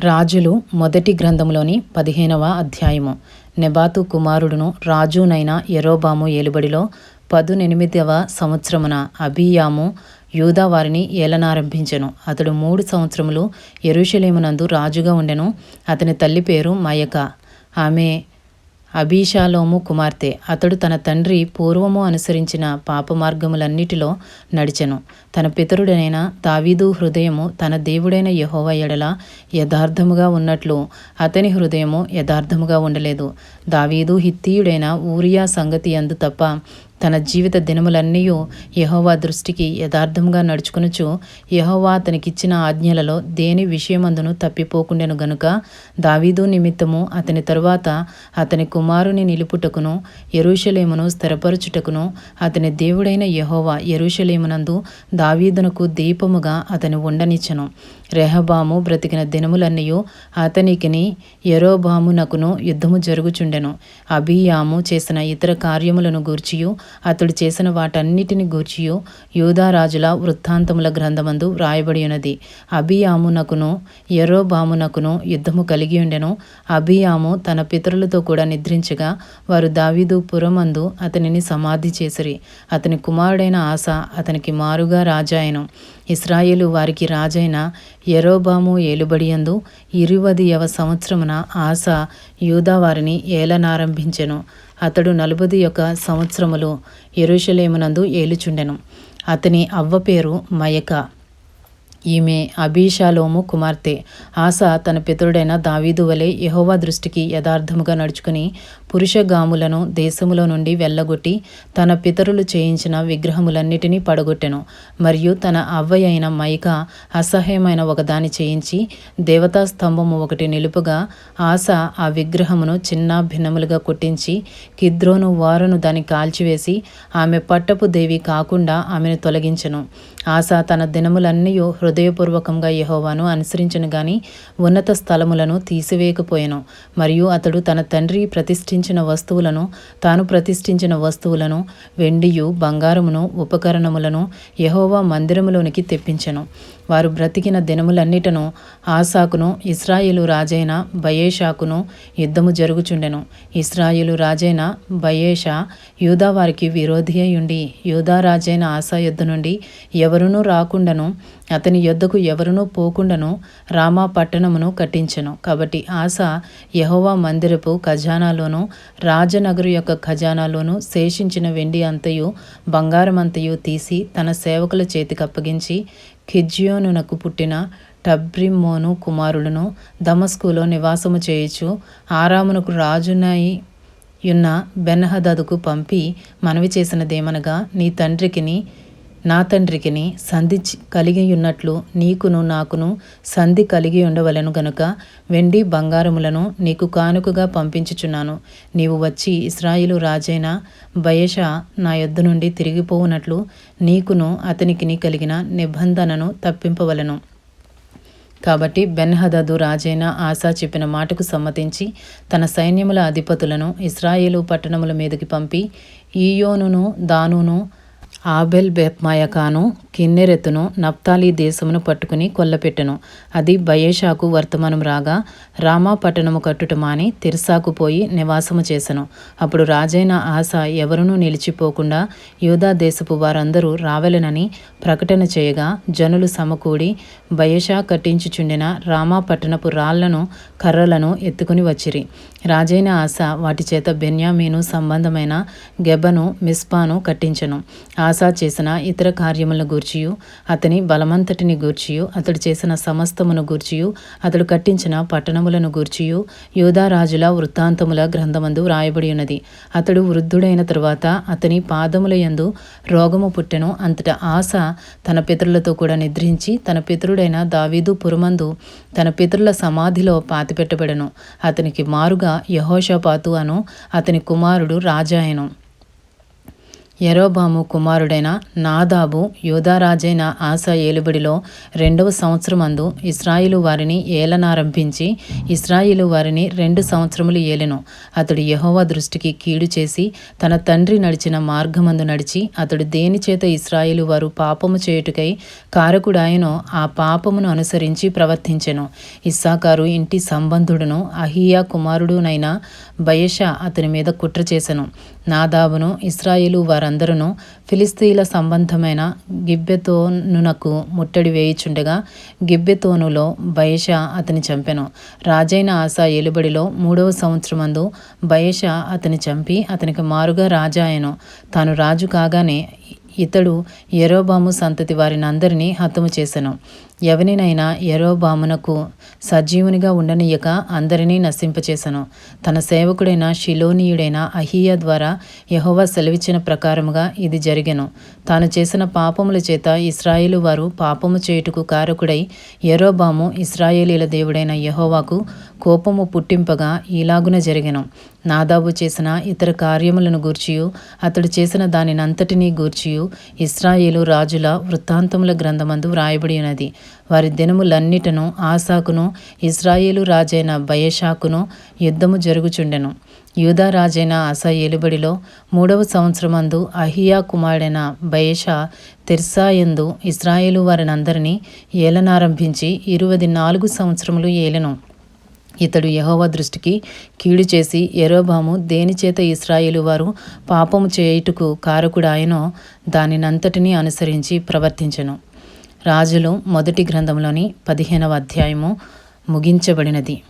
రాజులు మొదటి గ్రంథములోని పదిహేనవ అధ్యాయము. నెబాతు కుమారుడును రాజునైన ఎరోబాము ఏలుబడిలో పదునెనిమిదవ సంవత్సరమున అభియాము యూదా వారిని ఏలనారంభించెను. అతడు మూడు సంవత్సరములు ఎరుషలేమునందు రాజుగా ఉండెను. అతని తల్లి పేరు మయక. ఆమె అభిషాలోము కుమార్తె. అతడు తన తండ్రి పూర్వము అనుసరించిన పాప మార్గములన్నిటిలో నడిచెను. తన పితరుడైన దావీదు హృదయము తన దేవుడైన యహోవ ఎడల యథార్థముగా ఉన్నట్లు అతని హృదయము యథార్థముగా ఉండలేదు. దావీదు హిత్తీయుడైన ఊరియా సంగతి అందు తప్ప తన జీవిత దినములన్నీ యహోవా దృష్టికి యథార్థంగా నడుచుకునుచు యహోవా అతనికిచ్చిన ఆజ్ఞలలో దేని విషయమందును తప్పిపోకుండెను గనుక దావీదు నిమిత్తము అతని తరువాత అతని కుమారుని నిలుపుటకును ఎరుషలేమును స్థిరపరచుటకును అతని దేవుడైన యహోవా ఎరుషలేమునందు దావీదునకు దీపముగా అతని ఉండనిచ్చను. రెహబాము బ్రతికిన దినములన్నీ అతనికిని ఎరోబామునకును యుద్ధము జరుగుచుండెను. అభియాము చేసిన ఇతర కార్యములను గూర్చియు అతడు చేసిన వాటన్నిటిని గూర్చియు యూదారాజుల వృత్తాంతముల గ్రంథమందు వ్రాయబడి ఉన్నది అభియామునకును ఎరోబామునకును యుద్ధము కలిగి ఉండెను. అభియాము తన పితరులతో కూడా నిద్రించగా వారు దావీదు పురమందు అతనిని సమాధి చేసిరి. అతని కుమారుడైన ఆశ అతనికి మారుగా రాజాయను ఇస్రాయేలు వారికి రాజైన ఎరోబాము ఏలుబడియందు ఇరువదియవ సంవత్సరమున ఆశా యూదా వారిని ఏలనారంభించెను. అతడు నలుబది యొక్క సంవత్సరములు ఎరుషలేమునందు ఏలుచుండెను. అతని అవ్వ పేరు మయక. ఈమె అభిషాలోము కుమార్తె. ఆశ తన పితరుడైన దావీదు వలె యహోవా దృష్టికి యథార్థముగా నడుచుకుని పురుషగాములను దేశములో నుండి వెళ్ళగొట్టి తన పితరులు చేయించిన విగ్రహములన్నిటినీ పడగొట్టెను. మరియు తన అవ్వయైన అయిన మైక అసహ్యమైన ఒకదాని చేయించి దేవతా స్తంభము ఒకటి నిలుపుగా ఆశ ఆ విగ్రహమును చిన్న భిన్నములుగా కొట్టించి కిద్రోను వారును దాన్ని కాల్చివేసి ఆమె పట్టపు దేవి కాకుండా ఆమెను తొలగించెను. ఆశ తన దినములన్నీ హృదయపూర్వకంగా యహోవాను అనుసరించను గాని ఉన్నత స్థలములను తీసివేయకపోయాను. మరియు అతడు తన తండ్రి ప్రతిష్ఠించిన వస్తువులను తాను ప్రతిష్ఠించిన వస్తువులను వెండియు బంగారమును ఉపకరణములను యహోవా మందిరములోనికి తెప్పించెను. వారు బ్రతికిన దినములన్నిటను ఆసాకును ఇస్రాయేలు రాజైన బయేషాకును యుద్ధము జరుగుచుండెను. ఇస్రాయేలు రాజైన బయేషా యూదా వారికి విరోధి అయ్యుండి యూదా రాజైన ఆశా యుద్ధ నుండి ఎవరునూ రాకుండాను అతని యొద్దకు ఎవరునూ పోకుండాను రామా పట్టణమును కట్టించెను. కాబట్టి ఆశ యహోవా మందిరపు ఖజానాలోనూ రాజనగరు యొక్క ఖజానాలోను శేషించిన వెండి అంతయు బంగారమంతయు తీసి తన సేవకుల చేతికప్పగించి కిజ్యోనునకు పుట్టిన టబ్రిమ్మోను కుమారులను దమస్కులో నివాసము చేయొచ్చు ఆరామునకు రాజునై యున్న బెన్హదదుకు పంపి మనవి చేసినదేమనగా నీ తండ్రికిని నా తండ్రికిని సంధి కలిగియున్నట్లు నీకును నాకును సంధి కలిగి ఉండవలను గనుక వెండి బంగారములను నీకు కానుకగా పంపించుచున్నాను. నీవు వచ్చి ఇస్రాయిలు రాజైన బయష నా యొద్ద నుండి తిరిగిపోవునట్లు నీకును అతనికిని కలిగిన నిబంధనను తప్పింపవలను. కాబట్టి బెన్హదదు రాజైన ఆశా చెప్పిన మాటకు సమ్మతించి తన సైన్యముల అధిపతులను ఇస్రాయేలు పట్టణముల మీదకి పంపి ఈయోనును దానును ఆబెల్ బెత్మాయకాను కిన్నెరెత్తును నప్తాలి దేశమును పట్టుకుని కొల్లపెట్టెను. అది బయేషాకు వర్తమానం రాగా రామా పట్టణము కట్టుట మాని తిర్సాకు పోయి నివాసము చేసెను. అప్పుడు రాజైన ఆశ ఎవరునూ నిలిచిపోకుండా యూదా దేశపు వారందరూ రావలెనని ప్రకటన చేయగా జనులు సమకూడి బయేషా కట్టించుచుండిన రామా పట్టణపు రాళ్ళను కర్రలను ఎత్తుకుని వచ్చిరి. రాజైన ఆశ వాటి చేత బెన్యామీను సంబంధమైన గెబను మిస్పాను కట్టించను. ఆశ చేసిన ఇతర కార్యములను గూర్చియు అతని బలమంతటిని గూర్చియు అతడు చేసిన సమస్తమును గూర్చియు అతడు కట్టించిన పట్టణములను గూర్చియు యోధారాజుల వృత్తాంతముల గ్రంథమందు వ్రాయబడి ఉన్నది అతడు వృద్ధుడైన తరువాత అతని పాదముల యందు రోగము పుట్టెను అంతటా ఆశ తన పితరులతో కూడా నిద్రించి తన పితరుడైన దావీదు పురమందు తన పితరుల సమాధిలో పాతిపెట్టబడెను. అతనికి మారుగా యహోషపాతు అను అతని కుమారుడు రాజాయను యరోబాము కుమారుడైన నాదాబు యోధారాజైన ఆశా ఏలుబడిలో రెండవ సంవత్సరమందు ఇస్రాయిలు వారిని ఏలనారంభించి ఇస్రాయిలు వారిని రెండు సంవత్సరములు ఏలెను. అతడు యహోవా దృష్టికి కీడు చేసి తన తండ్రి నడిచిన మార్గమందు నడిచి అతడు దేనిచేత ఇస్రాయిలు వారు పాపము చేయుటకై కారకుడాయనో ఆ పాపమును అనుసరించి ప్రవర్తించెను. ఇస్సాకారు ఇంటి సంబంధుడును అహియా కుమారుడునైన బయష అతని మీద కుట్ర చేసెను. నాదాబును ఇస్రాయిలు వారందరూ ఫిలిస్తీన్ల సంబంధమైన గిబ్బెతోనునకు ముట్టడి వేయుచుండగా గిబ్బెతోనులో బయష అతని చంపెను. రాజైన ఆశా ఏలుబడిలో మూడవ సంవత్సరమందు బయష అతని చంపి అతనికి మారుగా రాజాయను తాను రాజు కాగానే ఇతడు ఎరోబాము సంతతి వారిని అందరినీ హతము చేసెను. ఎవనినైనా ఎరోబామునకు సజీవునిగా ఉండనీయక అందరినీ నశింపచేసెను. తన సేవకుడైన షిలోనీయుడైన అహియ ద్వారా యహోవా సెలవిచ్చిన ప్రకారముగా ఇది జరిగెను. తాను చేసిన పాపముల చేత ఇస్రాయేలు వారు పాపము చేయుటకు కారకుడై ఎరోబాము ఇస్రాయేలీల దేవుడైన యహోవాకు కోపము పుట్టింపగా ఈలాగున జరిగెను. నాదాబు చేసిన ఇతర కార్యములను గూర్చియు అతడు చేసిన దానినంతటినీ గూర్చియు ఇస్రాయేలు రాజుల వృత్తాంతముల గ్రంథమందు వ్రాయబడి ఉన్నది వారి దినములన్నిటను ఆసాకును ఇస్రాయేలు రాజైన బయషాకును యుద్ధము జరుగుచుండెను. యూదా రాజైన ఆసా ఏలుబడిలో మూడవ సంవత్సరమందు అహియా కుమారుడైన బయషా తెర్సాయందు ఇస్రాయేలు వారినందరినీ ఏలనారంభించి ఇరువది నాలుగు సంవత్సరములు ఏలెను. ఇతడు యహోవ దృష్టికి కీడు చేసి ఎరోబాము దేనిచేత ఇస్రాయేలు వారు పాపము చేయుటకు కారకుడాయనో దానినంతటినీ అనుసరించి ప్రవర్తించెను. రాజులు మొదటి గ్రంథంలోని పదిహేనవ అధ్యాయము ముగించబడినది.